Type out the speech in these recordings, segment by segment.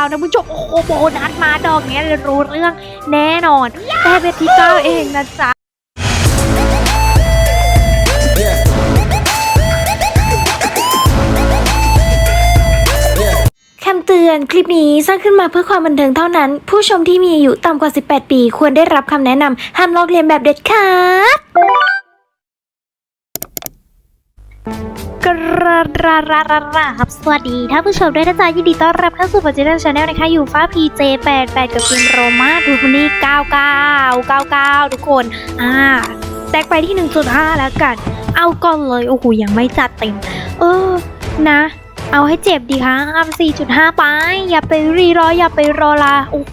9นะผู้ชมโอ้โหโบนัสมาดอกเนี้ยรู้เรื่องแน่นอน แต่เบที่9เองนะจ๊ะคำเตือนคลิปนี้สร้างขึ้นมาเพื่อความบันเทิงเท่านั้น ผู้ชมที่มีอายุต่ำกว่า 18 ปี ควรได้รับคำแนะนำห้ามลอกเลียนแบบเด็ดขาด กระราราราราครับสวัสดีท่านผู้ชมด้วยนะจ๊ะยินดีต้อนรับเข้าสู่ปัจจุบันชาแนลนะคะ อยู่ฟ้า PJ 88 กับทีมโรมาดูมันนี่99 99 ทุกคน อ่า แตกไปที่ 1.5 แล้วกัน เอาก่อนเลย โอ้โห ยังไม่จัดเต็ม เออ นะ เอาให้เจ็บดีคะอัพ4.5 ไป อย่าไปรีรอ อย่าไปรอลา โอ้โห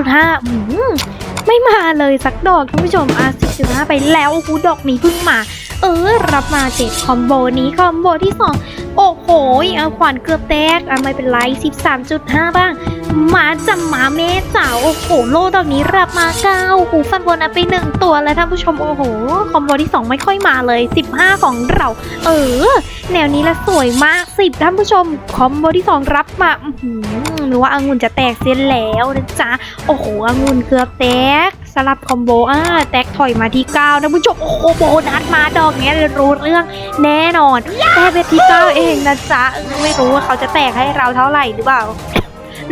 7.5อืมไม่มาเลยสักดอกท่านผู้ชมอะ10.5 ไปแล้ว โอ้โห ดอกนี้เพิ่งมา เออ รับมาเจ็ดคอมโบนี้คอมโบที่ 2 โอ้โหเอาขวานเกือบแตกอะไม่เป็นไร 13.5 บ้างมาจำมาแม่จ๋าโอ้โหโลดอกนี้รับมา9โอ้โหฟันบนัสไปหนึ่งตัวแล้วท่านผู้ชมโอ้โห คอมโบที่ 2 ไม่ค่อยมาเลย 15 ของเรา เออ แนวนี้ละสวยมากสิบท่านผู้ชม คอมโบที่ 2 รับมาอื้อหือหรือว่าอางุ่นจะแตกเส้นแล้วนะจ๊ะโอ้โหอางุ่นเกือบแตกสลับคอมโบอ่าแตกถอยมาที่9นะผู้ชมโอ้โหโบนัสมาดอกเนี้ยรู้เรื่องแน่นอนแต่เป็นที่9เองนะจ๊ะไม่รู้ว่าเขาจะแตกให้เราเท่าไหร่หรือเปล่า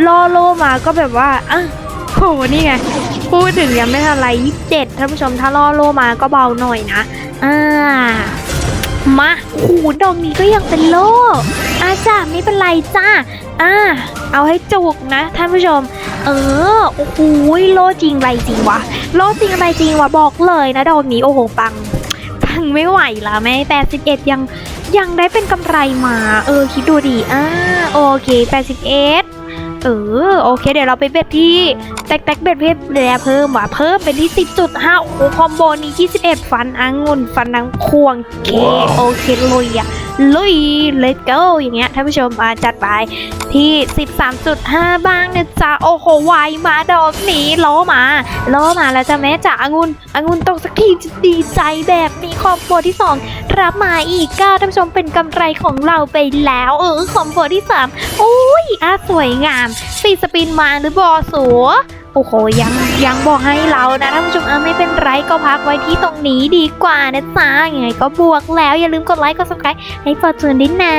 ล่อโลมาก็แบบว่าอะโหนี่ไงพูดถึงยังไม่ทันไรยี่สิบเจ็ดท่านผู้ชมถ้าล่อโลมาก็เบาหน่อยนะอ่า มาโอ้โหดอกนี้ก็ยังเป็นโล่อาจ้าไม่เป็นไรจ้าอ่าเอาให้จุกนะท่านผู้ชม เออโอ้โหโล่จริงไรจริงวะโล่จริงอะไรจริงวะบอกเลยนะดอกนี้โอ้โหปังปังไม่ไหวละแม่แปดสิบเอ็ดยังยังได้เป็นกำไรมา เออคิดดูดิอ่าโอเคแปดสิบเอ็ด เออโอเค เดี๋ยวเราไปเบ็ดที่แตกแตกเบ็ดเพิ่มแล้วเพิ่มว่ะเพิ่มเป็นที่ 10.5โอ้โหคอมโบนี้21 ฟันอังุ่นฟันนังควงเคโอเคเลยอะ ลุย let's go อย่างเงี้ยท่านผู้ชมมาจัดไปที่ 13.5 บ้างนะจ๊ะโอ้โหไวมาดอกนี้ล้อมาล้อมาแล้วจ้ะแม่จ๋าองุ่นองุ่นตกสักทีจะดีใจแบบนี้คอมโบที่ 2 รับมาอีก9ท่านผู้ชมเป็นกำไรของเราไปแล้วเออคอมโบที่3โอ้ยอะสวยงามสี่สปินมาหรือบอสัว โอ้โหยังยังบอกให้เรานะท่านผู้ชมเออไม่เป็นไรก็พักไว้ที่ตรงนี้ดีกว่านะจ๊ะยังไงก็บวกแล้วอย่าลืมกดไลค์กดซับสไครต์ให้ฟอร์จูนด้วยนะ